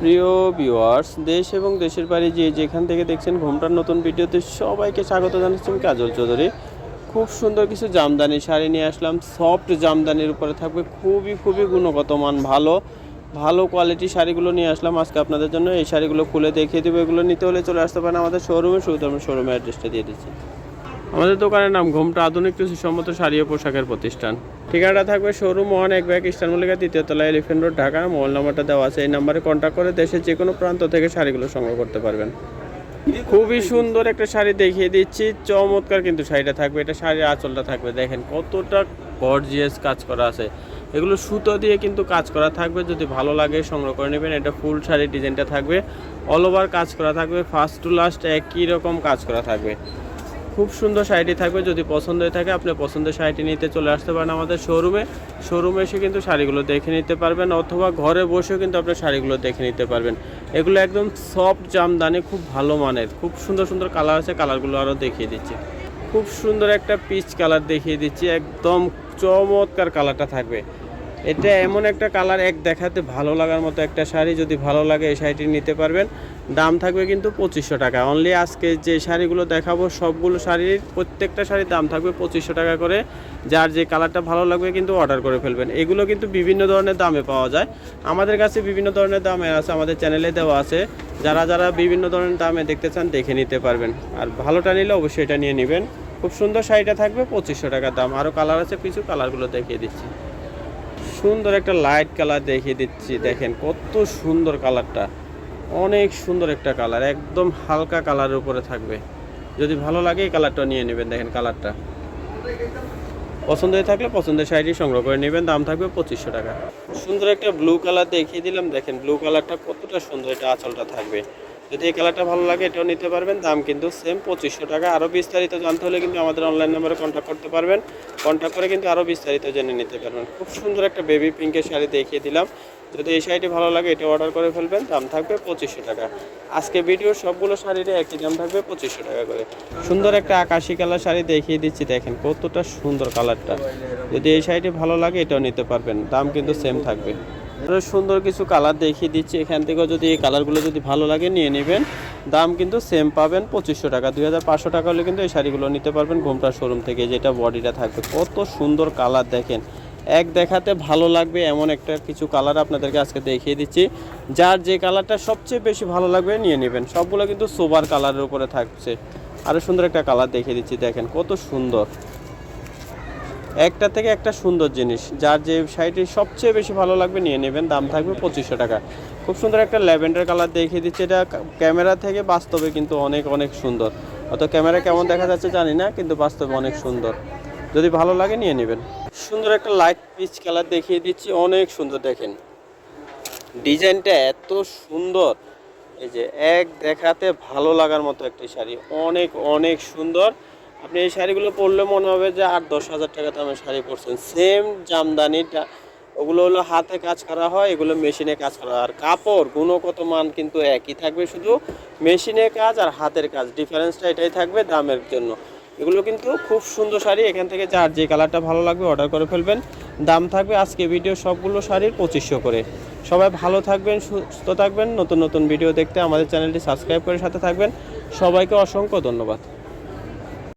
প্রিয় ভিউয়ার্স দেশ এবং দেশের বাইরে যে যেখান থেকে দেখছেন ঘুমটার নতুন ভিডিওতে সবাইকে স্বাগত জানাচ্ছি আমি কাজল চৌধুরী। খুব সুন্দর কিছু জামদানি শাড়ি নিয়ে আসলাম। সফট জামদানির উপরে থাকবে খুবই খুবই গুণগত মান ভালো। ভালো কোয়ালিটি শাড়িগুলো নিয়ে আসলাম আজকে আপনাদের জন্য। এই শাড়িগুলো খুলে দেখিয়ে দেবো। এগুলো নিতে হলে চলে আসতে পারেন আমাদের শোরুমে শুধু আমরা শোরুমের অ্যাড্রেসটা দিয়ে দিচ্ছি। আমাদের দোকানের নাম ঘুমটা আধুনিক সম্মত শাড়ি ও পোশাকের প্রতিষ্ঠান। ঠিকানাটা থাকবে শোরুম ওয়ান, এক ব্যাগ ইস্টার মল্লিকা দ্বিতীয় তলা এলিফেন্ট রোড, ঢাকা। মোবাইল নাম্বারটা দেওয়া আছে, এই নাম্বারে কন্ট্যাক্ট করে দেশের যে কোনো প্রান্ত থেকে শাড়িগুলো সংগ্রহ করতে পারবেন। খুবই সুন্দর একটা শাড়ি দেখিয়ে দিচ্ছি, চমৎকার কিন্তু শাড়িটা থাকবে, এটা শাড়ির আঁচলটা থাকবে, দেখেন কতটা গর্জিয়াস কাজ করা আছে। এগুলো সুতো দিয়ে কিন্তু কাজ করা থাকবে, যদি ভালো লাগে সংগ্রহ করে নেবেন, এটা ফুল শাড়ির ডিজাইনটা থাকবে। অল ওভার কাজ করা থাকবে ফার্স্ট টু লাস্ট একই রকম কাজ করা থাকবে। খুব সুন্দর শাড়িটি থাকবে। যদি পছন্দ হয়ে থাকে, আপনি পছন্দের শাড়িটি নিতে চলে আসতে পারেন আমাদের শোরুমে শোরুমে এসে কিন্তু শাড়িগুলো দেখে নিতে পারবেন অথবা ঘরে বসেও কিন্তু আপনি শাড়িগুলো দেখে নিতে পারবেন। এগুলো একদম সফট জামদানি, খুব ভালো মানের। খুব সুন্দর সুন্দর কালার আছে কালারগুলো আরও দেখিয়ে দিচ্ছি। খুব সুন্দর একটা পিচ কালার দেখিয়ে দিচ্ছি। একদম চমৎকার কালারটা থাকবে। এটা এমন একটা কালার এক দেখাতে ভালো লাগার মতো একটা শাড়ি, যদি ভালো লাগে এই শাড়িটি নিতে পারবেন। দাম থাকবে কিন্তু পঁচিশশো টাকা। অনলি আজকে যে শাড়িগুলো দেখাবো, সবগুলো শাড়ির প্রত্যেকটা শাড়ির দাম থাকবে পঁচিশশো টাকা করে। যার যে কালারটা ভালো লাগবে কিন্তু অর্ডার করে ফেলবেন। এগুলো কিন্তু বিভিন্ন ধরনের দামে পাওয়া যায়। আমাদের কাছে বিভিন্ন ধরনের দামে আছে, আমাদের চ্যানেলে দেওয়া আছে। যারা যারা বিভিন্ন ধরনের দামে দেখতে চান, দেখে নিতে পারবেন। আর ভালোটা নিলে অবশ্যই এটা নিয়ে নেবেন। খুব সুন্দর শাড়িটা থাকবে পঁচিশশো টাকার দাম। আরও কালার আছে, কিছু কালারগুলো দেখিয়ে দিচ্ছি। সুন্দর একটা লাইট কালার দেখিয়ে দিচ্ছি, দেখেন কত সুন্দর কালারটা অনেক সুন্দর একটা কালার একদম হালকা কালারের উপরে থাকবে। যদি ভালো লাগে এই কালারটা নিয়ে নেবেন, দেখেন কালারটা পছন্দ হয়ে থাকলে পছন্দের শাড়িটি সংগ্রহ করে নেবেন, দাম থাকবে পঁচিশশো টাকা। সুন্দর একটা ব্লু কালার দেখিয়ে দিলাম, দেখেন ব্লু কালারটা কতটা সুন্দর এটা আঁচলটা থাকবে। যদি এই কালারটা ভালো লাগে, এটাও নিতে পারবেন। দাম কিন্তু সেম পঁচিশশো টাকা। আরও বিস্তারিত জানতে হলে কিন্তু আমাদের অনলাইন নাম্বারে কন্ট্যাক্ট করতে পারবেন। কন্ট্যাক্ট করে কিন্তু আরও বিস্তারিত জেনে নিতে পারবেন। খুব সুন্দর একটা বেবি পিঙ্কের শাড়ি দেখিয়ে দিলাম। যদি এই শাড়িটি ভালো লাগে এটা অর্ডার করে ফেলবেন। দাম থাকবে পঁচিশশো টাকা। আজকে ভিডিওর সবগুলো শাড়িরই একই দাম থাকবে পঁচিশশো টাকা করে। সুন্দর একটা আকাশি কালার শাড়ি দেখিয়ে দিচ্ছি, দেখেন কতটা সুন্দর কালারটা। যদি এই শাড়িটি ভালো লাগে, এটাও নিতে পারবেন। দাম কিন্তু সেম থাকবে। সুন্দর কিছু কালার দেখিয়ে দিচ্ছি। এখান থেকেও যদি এই কালারগুলো যদি ভালো লাগে, নিয়ে নেবেন। দাম কিন্তু সেম পাবেন পঁচিশশো টাকা। দুই হাজার পাঁচশো টাকা হলে কিন্তু এই শাড়িগুলো নিতে পারবেন ঘোমটা শোরুম থেকে, যেটা বডিটা থাকবে। কত সুন্দর কালার দেখেন। এক দেখাতে ভালো লাগবে এমন একটা কিছু কালার আপনাদেরকে আজকে দেখিয়ে দিচ্ছি। যার যে কালারটা সবচেয়ে বেশি ভালো লাগবে, নিয়ে নেবেন। সবগুলো কিন্তু সোবার কালারের উপরে থাকছে। আরও সুন্দর একটা কালার দেখিয়ে দিচ্ছি, দেখেন কত সুন্দর। একটা থেকে একটা সুন্দর জিনিস, যার যে শাড়িটি সবচেয়ে বেশি ভালো লাগবে নিয়ে নেবেন, দাম থাকবে পঁচিশশো টাকা। খুব সুন্দর একটা ল্যাভেন্ডার কালার দেখিয়ে দিচ্ছে, এটা ক্যামেরা থেকে বাস্তবে কিন্তু অনেক অনেক সুন্দর। অত ক্যামেরা কেমন দেখা যাচ্ছে জানি না, কিন্তু বাস্তবে অনেক সুন্দর। যদি ভালো লাগে নিয়ে নেবেন। সুন্দর একটা লাইট পিচ কালার দেখিয়ে দিচ্ছি, অনেক সুন্দর দেখেন। ডিজাইনটা এত সুন্দর। এই যে এক দেখাতে ভালো লাগার মতো একটি শাড়ি, অনেক অনেক সুন্দর। আপনি এই শাড়িগুলো পরলে মনে হবে যে আট, দশ হাজার টাকা দামের শাড়ি পরছেন। সেম জামদানিটা, ওগুলো হলো হাতে কাজ করা হয়, এগুলো মেশিনে কাজ করা আর কাপড়, গুণগত মান কিন্তু একই থাকবে শুধু মেশিনে কাজ আর হাতের কাজ। ডিফারেন্সটা এটাই থাকবে দামের জন্য। এগুলো কিন্তু খুব সুন্দর শাড়ি। এখান থেকে যার যে কালারটা ভালো লাগবে অর্ডার করে ফেলবেন। দাম থাকবে আজকে ভিডিও সবগুলো শাড়ির পঁচিশশো করে। সবাই ভালো থাকবেন, সুস্থ থাকবেন। নতুন নতুন ভিডিও দেখতে আমাদের চ্যানেলটি সাবস্ক্রাইব করে সাথে থাকবেন। সবাইকে অসংখ্য ধন্যবাদ।